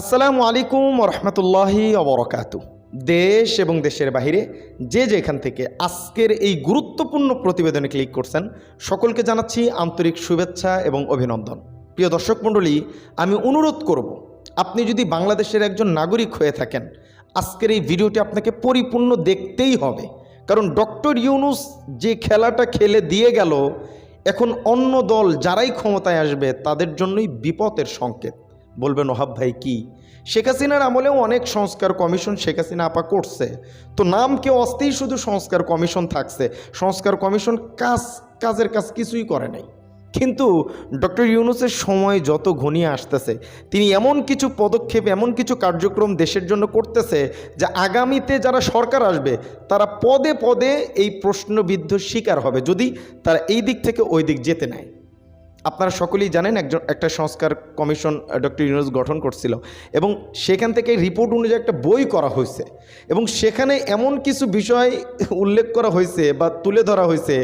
আসসালামু আলাইকুম রহমতুল্লাহি অবরকাত দেশ এবং দেশের বাহিরে যে যেখান থেকে আজকের এই গুরুত্বপূর্ণ প্রতিবেদনে ক্লিক করছেন, সকলকে জানাচ্ছি আন্তরিক শুভেচ্ছা এবং অভিনন্দন। প্রিয় দর্শক মণ্ডলী, আমি অনুরোধ করব, আপনি যদি বাংলাদেশের একজন নাগরিক হয়ে থাকেন, আজকের এই ভিডিওটি আপনাকে পরিপূর্ণ দেখতেই হবে। কারণ ডক্টর ইউনুস যে খেলাটা খেলে দিয়ে গেল, এখন অন্য দল যারাই ক্ষমতায় আসবে, তাদের জন্যই বিপদের সংকেত। বলবেন, ওহাব ভাই, কি? শেখ হাসিনার আমলেও অনেক সংস্কার কমিশন শেখ হাসিনা আপা করছে। তো নাম কেউ অস্তেই শুধু সংস্কার কমিশন থাকছে। সংস্কার কমিশন কাজ, কাজের কাজ কিছুই করে নাই। কিন্তু ডক্টর ইউনুসের সময় যত ঘনিয়ে আসতেছে, তিনি এমন কিছু পদক্ষেপ, এমন কিছু কার্যক্রম দেশের জন্য করতেছে যে আগামীতে যারা সরকার আসবে, তারা পদে পদে এই প্রশ্নবিদ্ধ শিকার হবে, যদি তারা এই দিক থেকে ওই দিক যেতে নেয়। আপনারা সকলেই জানেন একজন, একটা সংস্কার কমিশন ডক্টর ইউনুস গঠন করছিল এবং সেখান থেকে রিপোর্ট অনুযায়ী একটা বই করা হয়েছে এবং সেখানে এমন কিছু বিষয় উল্লেখ করা হয়েছে বা তুলে ধরা হয়েছে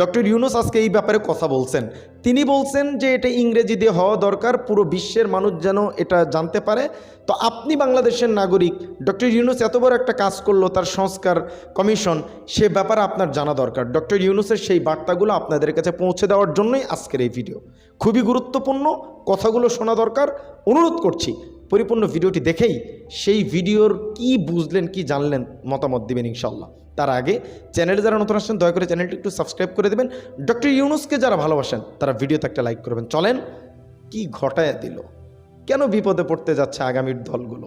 ডক্টর ইউনুস আজকে এই ব্যাপারে কথা বলছেন। তিনি বলছেন যে এটা ইংরেজি দিয়ে হওয়া দরকার, পুরো বিশ্বের মানুষ যেন এটা জানতে পারে। তো আপনি বাংলাদেশের নাগরিক, ডক্টর ইউনুস এত বড় একটা কাজ করল তার সংস্কার কমিশন, সে ব্যাপারে আপনার জানা দরকার। ডক্টর ইউনুসের সেই বার্তাগুলো আপনাদের কাছে পৌঁছে দেওয়ার জন্যই আজকের এই ভিডিও। খুবই গুরুত্বপূর্ণ, কথাগুলো শোনা দরকার। অনুরোধ করছি, পরিপূর্ণ ভিডিওটি দেখেই সেই ভিডিওর কি বুঝলেন, কি জানলেন মতামত দিবেন ইনশাল্লাহ তার আগে চ্যানেলে যারা নতুন আসছেন, দয়া করে চ্যানেলটি একটু সাবস্ক্রাইব করে দেবেন। ডক্টর ইউনুসকে যারা ভালোবাসেন, তারা ভিডিওতে একটা লাইক করবেন। চলেন, কি ঘটায় দিল? কেন বিপদে পড়তে যাচ্ছে আগামীর দলগুলো?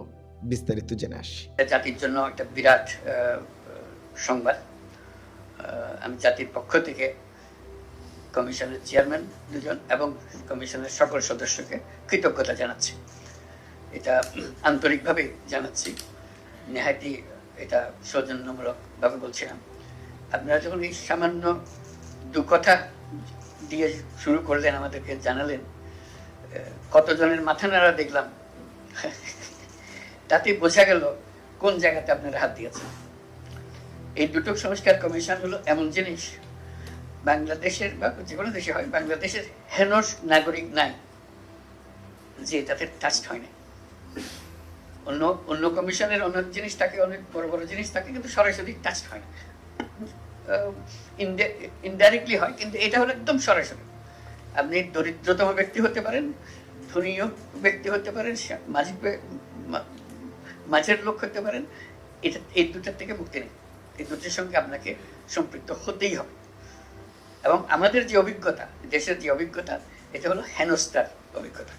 বিস্তারিত জেনে আসি। জাতির জন্য একটা বিরাট সংবাদ। আমি জাতির পক্ষ থেকে কমিশনের চেয়ারম্যান দুজন এবং কমিশনের সকল সদস্যকে কৃতজ্ঞতা জানাচ্ছি। এটা আন্তরিকভাবে জানাচ্ছি। নেহাতি এটা সৌজন্যমূলকভাবে বলছিলাম। আপনারা যখন এই সামান্য দু কথা দিয়ে শুরু করলেন, আমাদেরকে জানালেন কতজনের মাথা নাড়া দেখলাম। তাতে বোঝা গেল কোন জায়গাতে আপনারা হাত দিয়েছেন। এই দুটো সংস্কার কমিশন হলো এমন জিনিস বাংলাদেশের বা যে কোনো দেশে হয়, বাংলাদেশের হেনস নাগরিক নাই, যে এটাতে টাচ হয় না অন্য অন্য কমিশনের অন্য জিনিস থাকে, অনেক বড় বড় জিনিস থাকে, কিন্তু সরাসরি টাচ হয় না। ইনডাইরেক্টলি হয়, কিন্তু এটা হলো একদম সরাসরি। আপনি দরিদ্রতম ব্যক্তি হতে পারেন, ধনীয় ব্যক্তি হতে পারেন, সা- মাঝি মাঝের লোক হতে পারেন, এটা, এই দুটার থেকে মুক্তি নেই। এই দুটির সঙ্গে আপনাকে সম্পৃক্ত হতেই হবে। এবং আমাদের যে অভিজ্ঞতা, দেশের যে অভিজ্ঞতা, এটা হলো হেনস্তার অভিজ্ঞতা।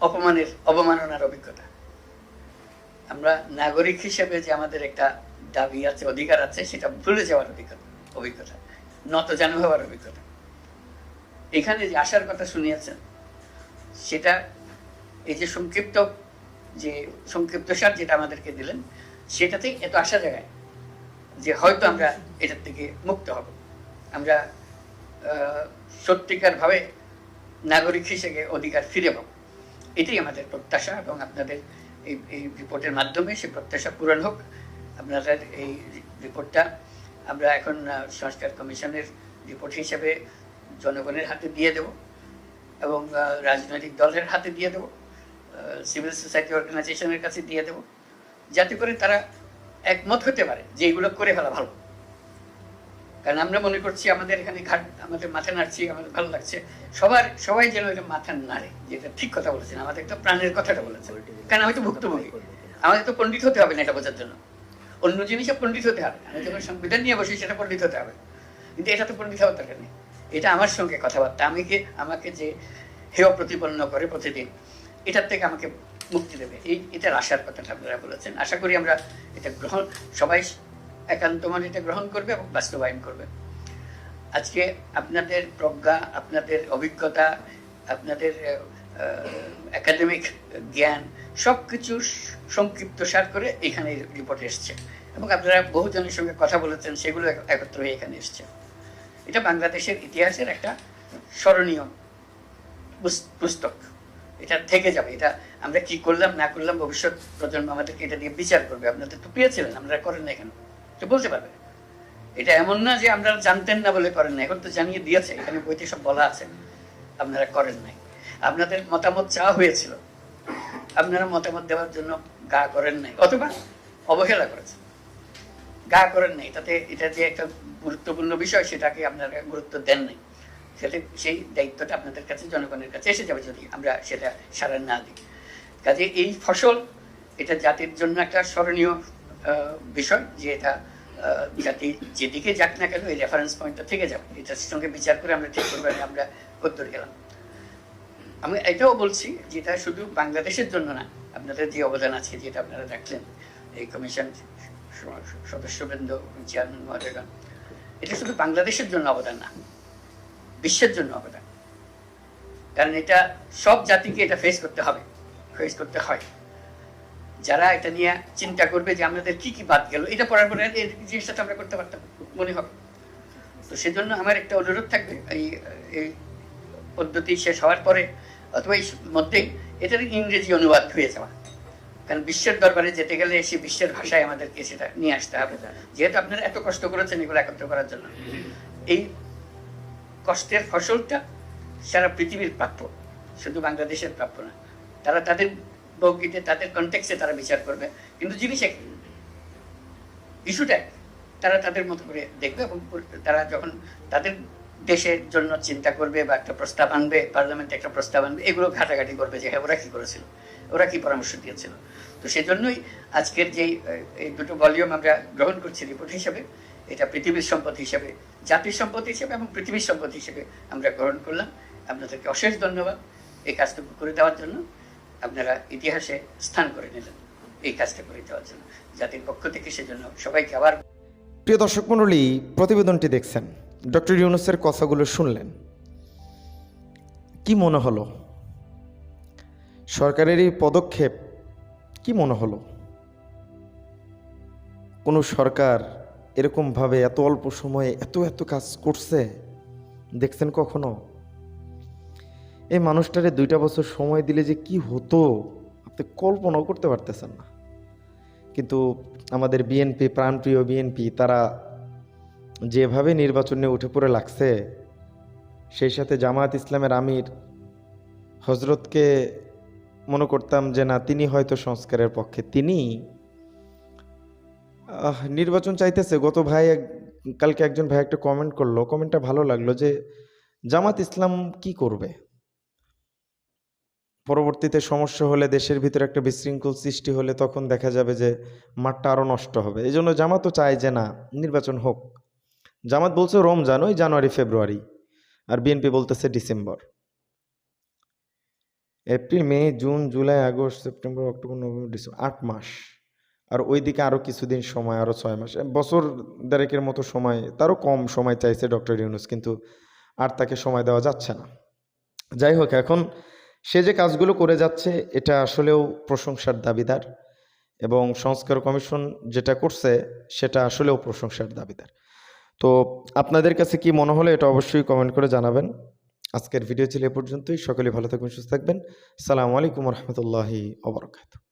অপমানের, অবমাননার অভিজ্ঞতা। আমরা নাগরিক হিসেবে যে আমাদের একটা দাবি আছে, অধিকার আছে, সেটা ভুলে যাওয়ার অভিজ্ঞতা অভিজ্ঞতা, নত জানু হওয়ার অভিজ্ঞতা। এখানে যে আসার কথা শুনিয়েছেন, সেটা এই যে সংক্ষিপ্ত যে সংক্ষিপ্ত সার যেটা আমাদেরকে দিলেন, সেটাতেই এত আসা জায়গায় যে হয়তো আমরা এটার থেকে মুক্ত হব। আমরা সত্যিকারভাবে নাগরিক হিসেবে অধিকার ফিরে পাবো। এটাই আমাদের প্রত্যাশা এবং আপনাদের এই এই রিপোর্টের মাধ্যমে সে প্রত্যাশা পূরণ হোক। আপনাদের এই রিপোর্টটা আমরা এখন সংস্কার কমিশনের রিপোর্ট হিসেবে জনগণের হাতে দিয়ে দেব এবং রাজনৈতিক দলের হাতে দিয়ে দেব সিভিল সোসাইটি অর্গানাইজেশনের কাছে দিয়ে দেব। যাতে করে তারা একমত হতে পারে যে এগুলো করে ফেলা ভালো। কারণ আমরা মনে করছি আমাদের এখানে ঘাট, আমাদের মাথা নাড়ছি, আমাদের ভালো লাগছে। সবার, সবাই যেন এটা মাথা নাড়ে যেটা ঠিক কথা বলেছেন। আমাদের তো প্রাণের কথাটা বলেছেন। কারণ আমি তো ভুক্তভোগী। আমাদের তো পণ্ডিত হতে হবে না এটা বোঝার জন্য। অন্য জিনিসে পণ্ডিত হতে হবে আমি যখন সংবিধান নিয়ে বসি, সেটা পণ্ডিত হতে হবে। কিন্তু এটা তো পণ্ডিত হওয়ার দরকার নেই। এটা আমার সঙ্গে কথাবার্তা। আমি কি আমাকে যে হেয় প্রতিপন্ন করে প্রতিদিন, এটার থেকে আমাকে মুক্তি দেবে। এই এটার আশার কথাটা আপনারা বলেছেন। আশা করি আমরা এটা গ্রহণ, সবাই একান্ত মনে এটা গ্রহণ করবে এবং বাস্তবায়ন করবে। আজকে আপনাদের প্রজ্ঞা, আপনাদের অভিজ্ঞতা, আপনাদের একাডেমিক জ্ঞান সব কিছু সংক্ষিপ্ত সার করে এখানে রিপোর্ট এসছে। এবং আপনারা বহুজনের সঙ্গে কথা বলেছেন, সেগুলো এক- একত্র হয়ে এখানে এসছে। এটা বাংলাদেশের ইতিহাসের একটা স্মরণীয় পুস- পুস্তক। এটা থেকে যাবে, এটা আমরা কি করলাম, না করলাম, ভবিষ্যৎ প্রজন্ম আমাদেরকে এটা নিয়ে বিচার করবে। আপনাদের তো পেয়েছিলেন আমরা করেন না এখানে। তো বলতে পারবে। এটা এমন না যে আপনারা জানতেন না বলে করেন না, এখন তো জানিয়ে দিয়েছে, এখানে বইতে সব বলা আছে। আপনারা করেন নাই। আপনাদের মতামত চাওয়া হয়েছিল। আপনারা মতামত দেওয়ার জন্য গা করেন নাই, অথবা অবহেলা করেছেন। গা করেন নাই, তাতে এটা যে একটা গুরুত্বপূর্ণ বিষয়, সেটাকে আপনারা গুরুত্ব দেন নাই। সেটা সেই দায়িত্বটা আপনাদের কাছে, জনগণের কাছে এসে যাবে যদি আমরা সেটা সারা না দিই। কাজে এই ফসল, এটা জাতির জন্য একটা স্মরণীয় বিষয় যে এটা জাতি যেদিকে যাক না কেন এই রেফারেন্স পয়েন্টটা থেকে যাবে এটার সঙ্গে বিচার করে আমরা ঠিক করব আমরা উত্তর গেলাম আমি এটাও বলছি যেটা শুধু বাংলাদেশের জন্য না, আপনাদের যে অবদান আছে যেটা আপনারা রাখলেন এই কমিশন সদস্যবৃন্দ, চেয়ারম্যান, মহোদয়গণ, এটা শুধু বাংলাদেশের জন্য অবদান না। বিশ্বের জন্য অবদান। কারণ এটা সব জাতিকে এটা ফেস করতে হবে ফেস করতে হয়। যারা এটা নিয়ে চিন্তা করবে যে আমাদের কি কি বাদ গেল, এটা পড়ার পরে জিনিসটা আমরা করতে পারতাম, মনে হবে। তো সেজন্য আমার একটা অনুরোধ থাকবে, এই এই পদ্ধতি শেষ হওয়ার পরে, অথবা এই মধ্যেই এটার ইংরেজি অনুবাদ হয়ে যাওয়া। কারণ বিশ্বের দরবারে যেতে গেলে সে বিশ্বের ভাষায় আমাদেরকে সেটা নিয়ে আসতে হবে। যেহেতু আপনারা এত কষ্ট করেছেন এগুলো একত্র করার জন্য। এই কষ্টের ফসলটা সারা পৃথিবীর প্রাপ্য, শুধু বাংলাদেশের প্রাপ্য না। তারা তাদের বৌগিতে তাদের কন্টেক্সে তারা বিচার করবে, কিন্তু জিনিস এক ইস্যুটা তারা তাদের মতো করে দেখবে এবং তারা যখন তাদের দেশের জন্য চিন্তা করবে বা একটা প্রস্তাব আনবে, পার্লামেন্টে একটা প্রস্তাব আনবে, এগুলো ঘাটাঘাটি করবে যে হ্যাঁ ওরা কি করেছিল? ওরা কি পরামর্শ দিয়েছিল? তো সেজন্যই আজকের যেই, এই দুটো ভলিউম আমরা গ্রহণ করছি রিপোর্ট হিসেবে এটা পৃথিবীর সম্পদ হিসেবে, জাতির সম্পদ হিসেবে এবং পৃথিবীর সম্পদ হিসেবে আমরা গ্রহণ করলাম। আপনাদেরকে অশেষ ধন্যবাদ এই কাজটুকু করে দেওয়ার জন্য। আপনারা ইতিহাসে স্থান করে নিলেন এই কাজটা করে দেওয়ার জন্য। জাতির পক্ষ থেকে সেজন্য সবাইকে আবার প্রিয় দর্শক মণ্ডলী, প্রতিবেদনটি দেখছেন। ডক্টর ইউনুসের কথাগুলো শুনলেন। কি মনে হলো? সরকারের এই পদক্ষেপ কি মনে হলো? কোনো সরকার এরকমভাবে এত অল্প সময়ে এত এত কাজ করছে, দেখছেন কখনো? এই মানুষটারে দুইটা বছর সময় দিলে যে কি হতো, আপনি কল্পনাও করতে পারতেছেন না। কিন্তু আমাদের বিএনপি প্রাণপ্রিয় বিএনপি তারা যেভাবে নির্বাচনে উঠে পড়ে লাগছে, সেই সাথে জামায়াত ইসলামের আমির হজরতকে মনে করতাম যে না, তিনি হয়তো সংস্কারের পক্ষে, তিনি নির্বাচন চাইতেছে। গত ভাই কালকে একজন ভাই একটা কমেন্ট করল। কমেন্টটা ভালো লাগল যে, জামাত ইসলাম কি করবে? পরবর্তীতে সমস্যা হলে দেশের ভিতরে একটা বিশৃঙ্খল সৃষ্টি হলে তখন দেখা যাবে যে, মাঠটা আরও নষ্ট হবে। এই জন্য জামাতও চায় যে না, নির্বাচন হোক। জামাত বলছে রমজান, ওই জানুয়ারি, ফেব্রুয়ারি। আর বিএনপি বলতেছে December. April, May, June, July, August, September, October, November, December, আট মাস। আর ওইদিকে আরও কিছুদিন সময় আরও ছয় মাস বছর দেড়েকের মতো সময়, তারও কম সময় চাইছে ডক্টর ইউনুস, কিন্তু আর তাকে সময় দেওয়া যাচ্ছে না। যাই হোক, এখন সে যে কাজগুলো করে যাচ্ছে, এটা আসলেও প্রশংসার দাবিদার এবং সংস্কার কমিশন যেটা করছে, সেটা আসলেও প্রশংসার দাবিদার। তো আপনাদের কাছে কি মনে হলো, এটা অবশ্যই কমেন্ট করে জানাবেন। আজকের ভিডিও ছিল এ পর্যন্তই সকলে ভালো থাকবেন, সুস্থ থাকবেন। সালামু আলাইকুম রহমতুল্লাহি ওবরাকাতু